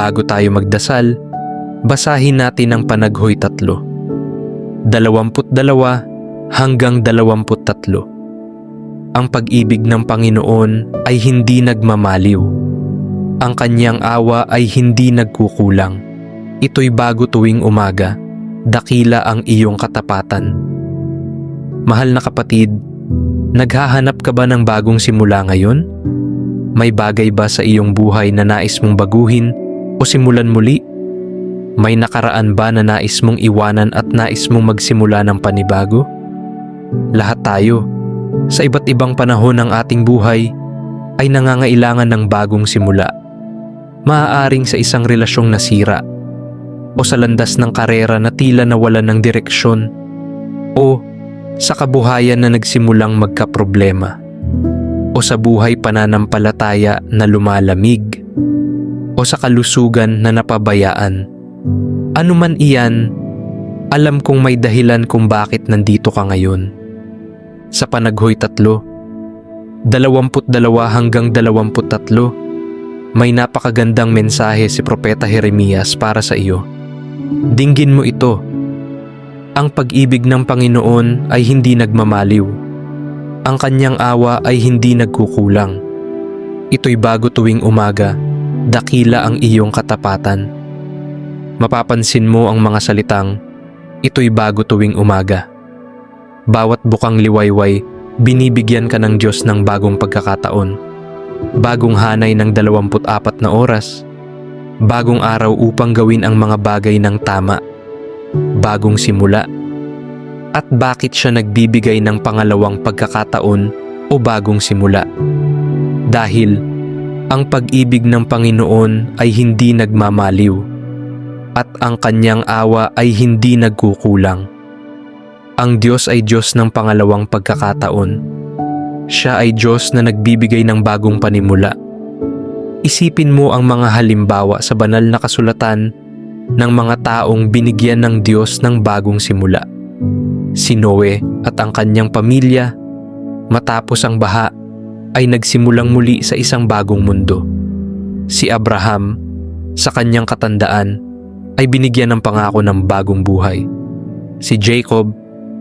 Bago tayo magdasal, basahin natin ang panaghoy tatlo. Dalawamput dalawa hanggang dalawamput tatlo. Ang pag-ibig ng Panginoon ay hindi nagmamaliw. Ang kanyang awa ay hindi nagkukulang. Ito'y bago tuwing umaga. Dakila ang iyong katapatan. Mahal na kapatid, naghahanap ka ba ng bagong simula ngayon? May bagay ba sa iyong buhay na nais mong baguhin o simulan muli? May nakaraan ba na nais mong iwanan at nais mong magsimula ng panibago? Lahat tayo, sa iba't ibang panahon ng ating buhay, ay nangangailangan ng bagong simula. Maaaring sa isang relasyong nasira, o sa landas ng karera na tila nawalan ng direksyon, o sa kabuhayan na nagsimulang magkaproblema, o sa buhay pananampalataya na lumalamig, o sa kalusugan na napabayaan. Ano man iyan, alam kong may dahilan kung bakit nandito ka ngayon. Sa panaghoy tatlo, dalawamput dalawa hanggang dalawamput tatlo, may napakagandang mensahe si Propeta Jeremias para sa iyo. Dinggin mo ito. Ang pag-ibig ng Panginoon ay hindi nagmamaliw. Ang kanyang awa ay hindi nagkukulang. Ito'y bago tuwing umaga, dakila ang iyong katapatan. Mapapansin mo ang mga salitang, ito'y bago tuwing umaga. Bawat bukang liwayway, binibigyan ka ng Diyos ng bagong pagkakataon. Bagong hanay ng 24 na oras. Bagong araw upang gawin ang mga bagay ng tama. Bagong simula. At bakit siya nagbibigay ng pangalawang pagkakataon o bagong simula? Dahil ang pag-ibig ng Panginoon ay hindi nagmamaliw at ang kanyang awa ay hindi nagkukulang. Ang Diyos ay Diyos ng pangalawang pagkakataon. Siya ay Diyos na nagbibigay ng bagong panimula. Isipin mo ang mga halimbawa sa banal na kasulatan ng mga taong binigyan ng Diyos ng bagong simula. Si Noe at ang kanyang pamilya, matapos ang baha, ay nagsimulang muli sa isang bagong mundo. Si Abraham, sa kanyang katandaan, ay binigyan ng pangako ng bagong buhay. Si Jacob,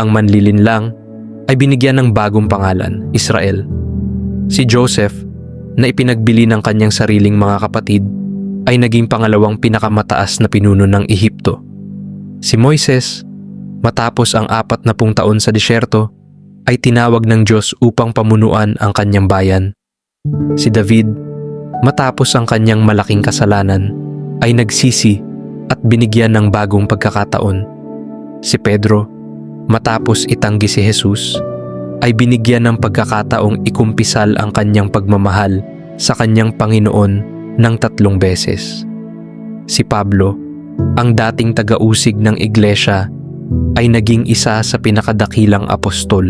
ang manlilinlang, ay binigyan ng bagong pangalan, Israel. Si Joseph, na ipinagbili ng kanyang sariling mga kapatid, ay naging pangalawang pinakamataas na pinuno ng Ehipto. Si Moises, matapos ang apat na pung taon sa disyerto, ay tinawag ng Diyos upang pamunuan ang kanyang bayan. Si David, matapos ang kanyang malaking kasalanan, ay nagsisi at binigyan ng bagong pagkakataon. Si Pedro, matapos itanggi si Jesus, ay binigyan ng pagkakataong ikumpisal ang kanyang pagmamahal sa kanyang Panginoon ng tatlong beses. Si Pablo, ang dating taga-usig ng iglesia, ay naging isa sa pinakadakilang apostol.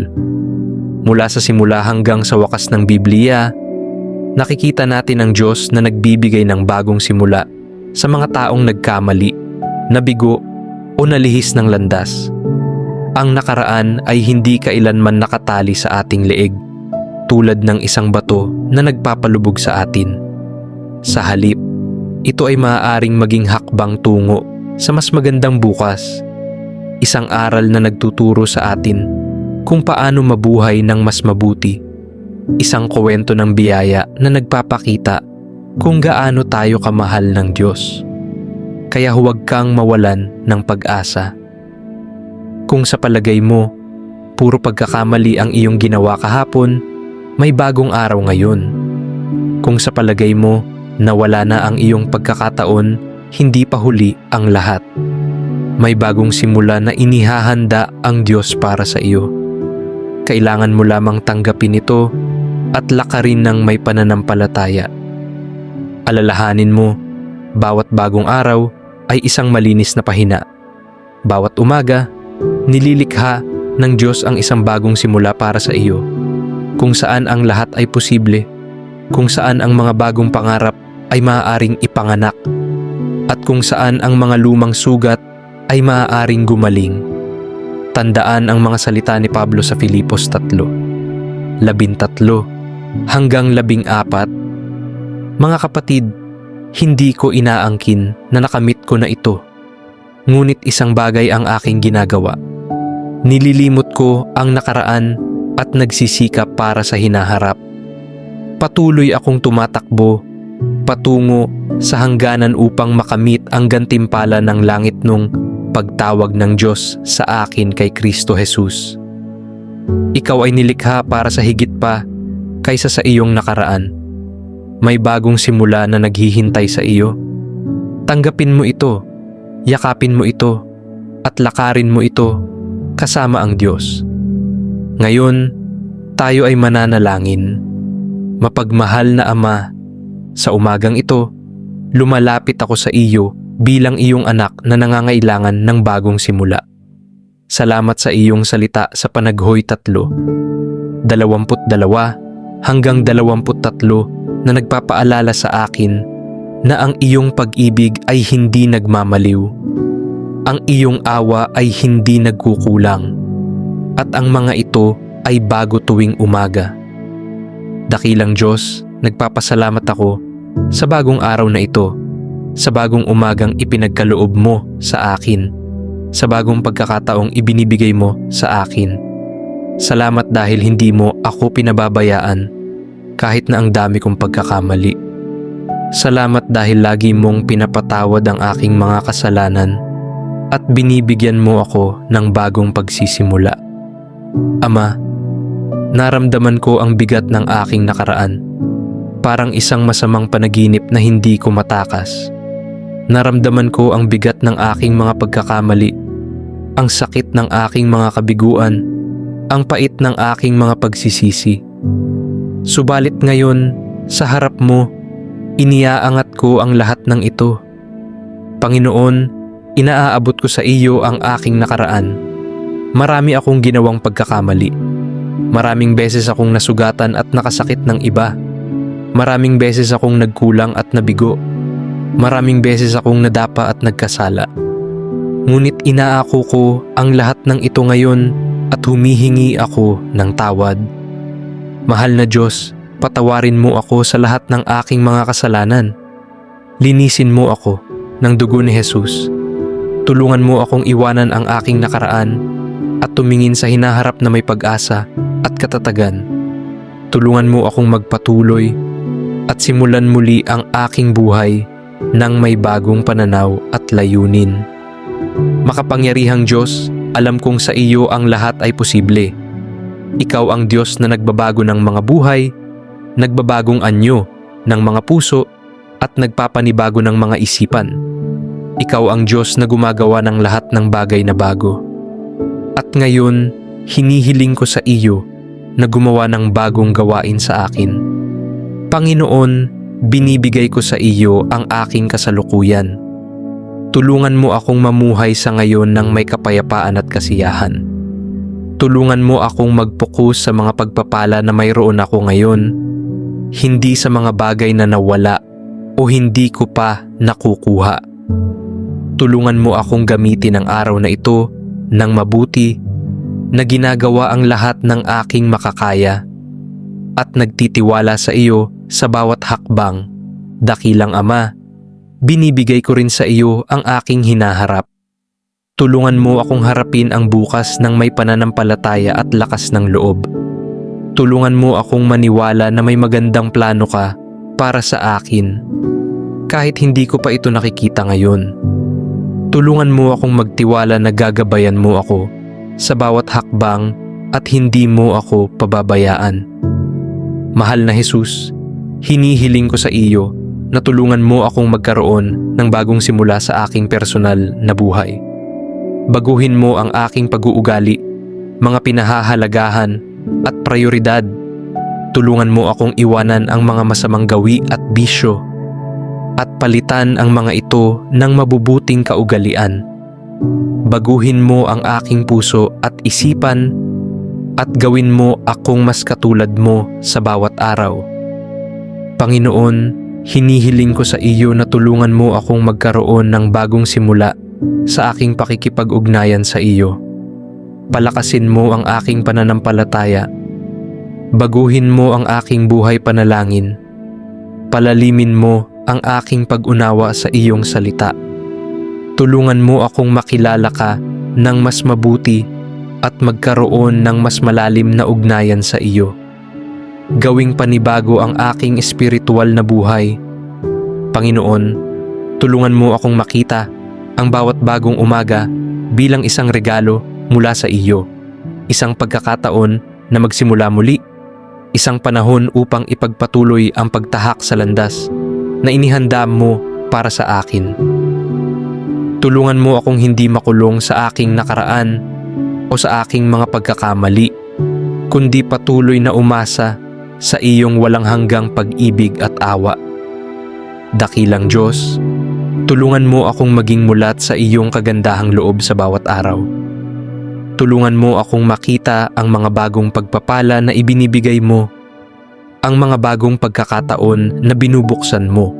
Mula sa simula hanggang sa wakas ng Biblia, nakikita natin ang Diyos na nagbibigay ng bagong simula sa mga taong nagkamali, nabigo o nalihis ng landas. Ang nakaraan ay hindi kailanman nakatali sa ating leeg, tulad ng isang bato na nagpapalubog sa atin. Sa halip, ito ay maaaring maging hakbang tungo sa mas magandang bukas. Isang aral na nagtuturo sa atin kung paano mabuhay ng mas mabuti. Isang kwento ng biyaya na nagpapakita kung gaano tayo kamahal ng Diyos. Kaya huwag kang mawalan ng pag-asa. Kung sa palagay mo, puro pagkakamali ang iyong ginawa kahapon, may bagong araw ngayon. Kung sa palagay mo, nawala na ang iyong pagkakataon, hindi pa huli ang lahat. May bagong simula na inihahanda ang Diyos para sa iyo. Kailangan mo lamang tanggapin ito at lakarin ng may pananampalataya. Alalahanin mo, bawat bagong araw ay isang malinis na pahina. Bawat umaga, nililikha ng Diyos ang isang bagong simula para sa iyo. Kung saan ang lahat ay posible, kung saan ang mga bagong pangarap ay maaaring ipanganak, at kung saan ang mga lumang sugat ay maaaring gumaling. Tandaan ang mga salita ni Pablo sa Filipos 3, labintatlo hanggang labing apat. Mga kapatid, hindi ko inaangkin na nakamit ko na ito. Ngunit isang bagay ang aking ginagawa. Nililimot ko ang nakaraan at nagsisikap para sa hinaharap. Patuloy akong tumatakbo patungo sa hangganan upang makamit ang gantimpala ng langit nung pagtawag ng Diyos sa akin kay Kristo Jesus. Ikaw ay nilikha para sa higit pa kaysa sa iyong nakaraan. May bagong simula na naghihintay sa iyo. Tanggapin mo ito, yakapin mo ito, at lakarin mo ito kasama ang Diyos. Ngayon, tayo ay mananalangin. Mapagmahal na Ama, sa umagang ito, lumalapit ako sa iyo bilang iyong anak na nangangailangan ng bagong simula. Salamat sa iyong salita sa panaghoy tatlo. Dalawamput dalawa hanggang dalawamput tatlo na nagpapaalala sa akin na ang iyong pag-ibig ay hindi nagmamaliw. Ang iyong awa ay hindi nagkukulang. At ang mga ito ay bago tuwing umaga. Dakilang Diyos, nagpapasalamat ako sa bagong araw na ito, sa bagong umagang ipinagkaloob mo sa akin, sa bagong pagkakataong ibinibigay mo sa akin. Salamat dahil hindi mo ako pinababayaan kahit na ang dami kong pagkakamali. Salamat dahil lagi mong pinapatawad ang aking mga kasalanan at binibigyan mo ako ng bagong pagsisimula. Ama, naramdaman ko ang bigat ng aking nakaraan parang isang masamang panaginip na hindi ko matakas. Naramdaman ko ang bigat ng aking mga pagkakamali, ang sakit ng aking mga kabiguan, ang pait ng aking mga pagsisisi. Subalit ngayon, sa harap mo, iniaangat ko ang lahat ng ito. Panginoon, inaaabot ko sa iyo ang aking nakaraan. Marami akong ginawang pagkakamali. Maraming beses akong nasugatan at nakasakit ng iba. Maraming beses akong nagkulang at nabigo. Maraming beses akong nadapa at nagkasala. Ngunit inaako ko ang lahat ng ito ngayon at humihingi ako ng tawad. Mahal na Diyos, patawarin mo ako sa lahat ng aking mga kasalanan. Linisin mo ako ng dugo ni Jesus. Tulungan mo akong iwanan ang aking nakaraan at tumingin sa hinaharap na may pag-asa at katatagan. Tulungan mo akong magpatuloy at simulan muli ang aking buhay ng may bagong pananaw at layunin. Makapangyarihang Diyos, alam kong sa iyo ang lahat ay posible. Ikaw ang Diyos na nagbabago ng mga buhay, nagbabagong anyo ng mga puso at nagpapanibago ng mga isipan. Ikaw ang Diyos na gumagawa ng lahat ng bagay na bago. At ngayon, hinihiling ko sa iyo na gumawa ng bagong gawain sa akin. Panginoon, binibigay ko sa iyo ang aking kasalukuyan. Tulungan mo akong mamuhay sa ngayon ng may kapayapaan at kasiyahan. Tulungan mo akong magpokus sa mga pagpapala na mayroon ako ngayon, hindi sa mga bagay na nawala o hindi ko pa nakukuha. Tulungan mo akong gamitin ang araw na ito ng mabuti na ginagawa ang lahat ng aking makakaya at nagtitiwala sa iyo sa bawat hakbang. Dakilang Ama, binibigay ko rin sa iyo ang aking hinaharap. Tulungan mo akong harapin ang bukas ng may pananampalataya at lakas ng loob. Tulungan mo akong maniwala na may magandang plano ka para sa akin. Kahit hindi ko pa ito nakikita ngayon. Tulungan mo akong magtiwala na gagabayan mo ako sa bawat hakbang at hindi mo ako pababayaan. Mahal na Jesus, hinihiling ko sa iyo na tulungan mo akong magkaroon ng bagong simula sa aking personal na buhay. Baguhin mo ang aking pag-uugali, mga pinahahalagahan at prioridad. Tulungan mo akong iwanan ang mga masamang gawi at bisyo at palitan ang mga ito ng mabubuting kaugalian. Baguhin mo ang aking puso at isipan at gawin mo akong mas katulad mo sa bawat araw. Panginoon, hinihiling ko sa iyo na tulungan mo akong magkaroon ng bagong simula sa aking pakikipag-ugnayan sa iyo. Palakasin mo ang aking pananampalataya. Baguhin mo ang aking buhay panalangin. Palalimin mo ang aking pag-unawa sa iyong salita. Tulungan mo akong makilala ka ng mas mabuti at magkaroon ng mas malalim na ugnayan sa iyo. Gawing panibago ang aking espiritual na buhay. Panginoon, tulungan mo akong makita ang bawat bagong umaga bilang isang regalo mula sa iyo. Isang pagkakataon na magsimula muli. Isang panahon upang ipagpatuloy ang pagtahak sa landas na inihanda mo para sa akin. Tulungan mo akong hindi makulong sa aking nakaraan o sa aking mga pagkakamali, kundi patuloy na umasa sa iyong walang hanggang pag-ibig at awa. Dakilang Diyos, tulungan mo akong maging mulat sa iyong kagandahang loob sa bawat araw. Tulungan mo akong makita ang mga bagong pagpapala na ibinibigay mo, ang mga bagong pagkakataon na binubuksan mo,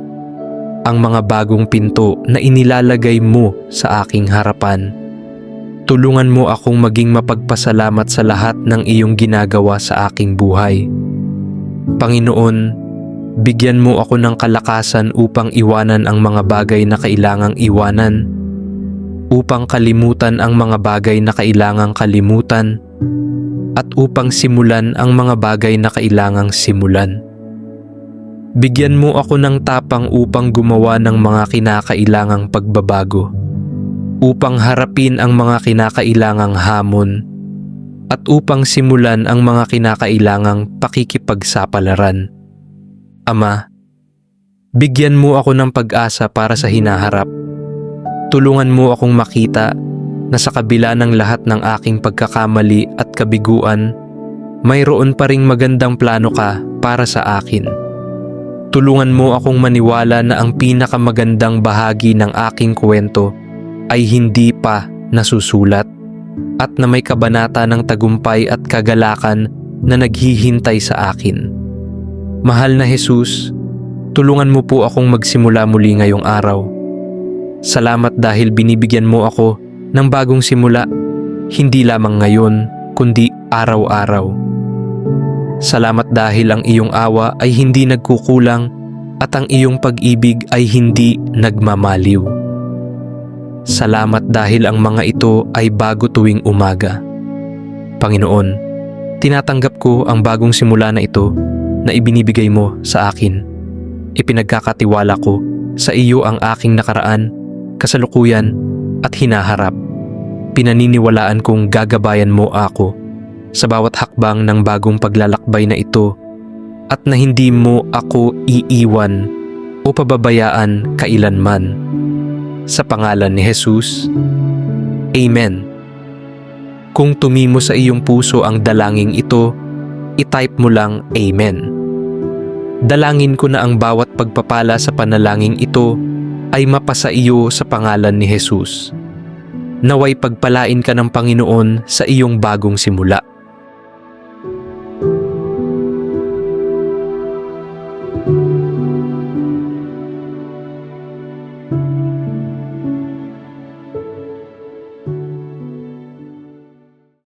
ang mga bagong pinto na inilalagay mo sa aking harapan. Tulungan mo akong maging mapagpasalamat sa lahat ng iyong ginagawa sa aking buhay. Panginoon, bigyan mo ako ng kalakasan upang iwanan ang mga bagay na kailangang iwanan upang kalimutan ang mga bagay na kailangang kalimutan at upang simulan ang mga bagay na kailangang simulan. Bigyan mo ako ng tapang upang gumawa ng mga kinakailangang pagbabago, upang harapin ang mga kinakailangang hamon, at upang simulan ang mga kinakailangang pakikipagsapalaran. Ama, bigyan mo ako ng pag-asa para sa hinaharap Tulungan mo akong makita na sa kabila ng lahat ng aking pagkakamali at kabiguan, mayroon pa ring magandang plano ka para sa akin. Tulungan mo akong maniwala na ang pinakamagandang bahagi ng aking kwento ay hindi pa nasusulat at na may kabanata ng tagumpay at kagalakan na naghihintay sa akin. Mahal na Jesus, tulungan mo po akong magsimula muli ngayong araw Salamat dahil binibigyan mo ako ng bagong simula, hindi lamang ngayon, kundi araw-araw. Salamat dahil ang iyong awa ay hindi nagkukulang at ang iyong pag-ibig ay hindi nagmamaliw. Salamat dahil ang mga ito ay bago tuwing umaga. Panginoon, tinatanggap ko ang bagong simula na ito na ibinibigay mo sa akin. Ipinagkakatiwala ko sa iyo ang aking nakaraan kasalukuyan at hinaharap. Pinaniniwalaan kong gagabayan mo ako sa bawat hakbang ng bagong paglalakbay na ito at na hindi mo ako iiwan o pababayaan kailanman. Sa pangalan ni Jesus, Amen. Kung tumimo sa iyong puso ang dalangin ito, itype mo lang Amen. Dalangin ko na ang bawat pagpapala sa panalangin ito ay mapasa iyo sa pangalan ni Jesus. Naway pagpalain ka ng Panginoon sa iyong bagong simula.